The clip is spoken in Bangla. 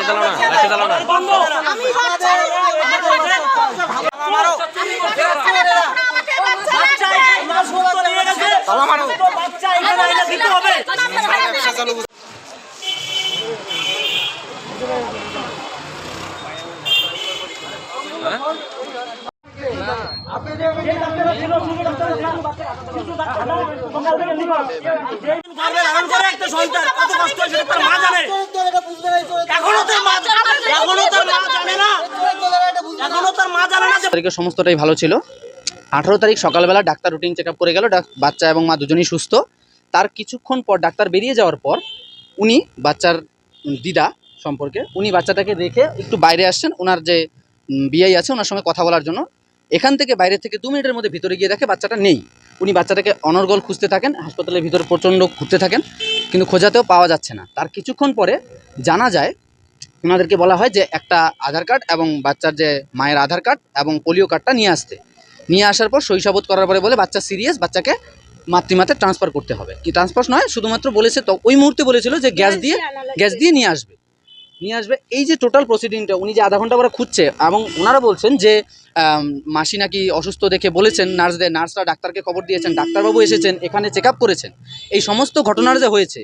চালাও না লাঠি চালাও না। আমি বাচ্চা একটা সন্তান। কত কষ্ট হয়েছে তার মা জানে এখনও তার মা এখনও তার মা জানে না এখনও তার মা জানে না যে তারিখে সমস্তটাই ভালো ছিল। আঠারো তারিখ সকালবেলা ডাক্তার রুটিন চেক করে গেল। বাচ্চা এবং মা দুজনেই সুস্থ। তার কিছুক্ষণ পর ডাক্তার বেরিয়ে যাওয়ার পর উনি বাচ্চার দিদা সম্পর্কে, উনি বাচ্চাটাকে রেখে একটু বাইরে আসছেন। ওনার যে বিআই আছে ওনার সঙ্গে কথা বলার জন্য। এখান থেকে বাইরে থেকে দু মিনিটের মধ্যে ভিতরে গিয়ে দেখে বাচ্চাটা নেই। উনি বাচ্চাটাকে অনর্গল খুঁজতে থাকেন, হাসপাতালের ভিতরে প্রচণ্ড ঘুরতে থাকেন, কিন্তু খোঁজাতেও পাওয়া যাচ্ছে না। তার কিছুক্ষণ পরে জানা যায় ওনাদেরকে বলা হয় যে একটা আধার কার্ড এবং বাচ্চার যে মায়ের আধার কার্ড এবং পোলিও কার্ডটা নিয়ে আসতে। নিয়ে আসার পর শৈশবোধ করার পরে বলে বাচ্চা সিরিয়াস বাচ্চাকে মাতৃমাতে ট্রান্সফার করতে হবে। কি ট্রান্সফার নয় শুধুমাত্র বলেছে তো ওই মুহূর্তে বলেছিল যে গ্যাস দিয়ে গ্যাস দিয়ে নিয়ে আসবে। নিয়ে আসবে। এই যে টোটাল প্রসিডিংটা উনি যে আধা ঘণ্টা পরে খুঁজছে এবং ওনারা বলছেন যে মাসি নাকি অসুস্থ দেখে বলেছেন নার্সদের নার্সরা ডাক্তারকে খবর দিয়েছেন ডাক্তারবাবু এসেছেন এখানে চেক আপ করেছেন। এই সমস্ত ঘটনার যে হয়েছে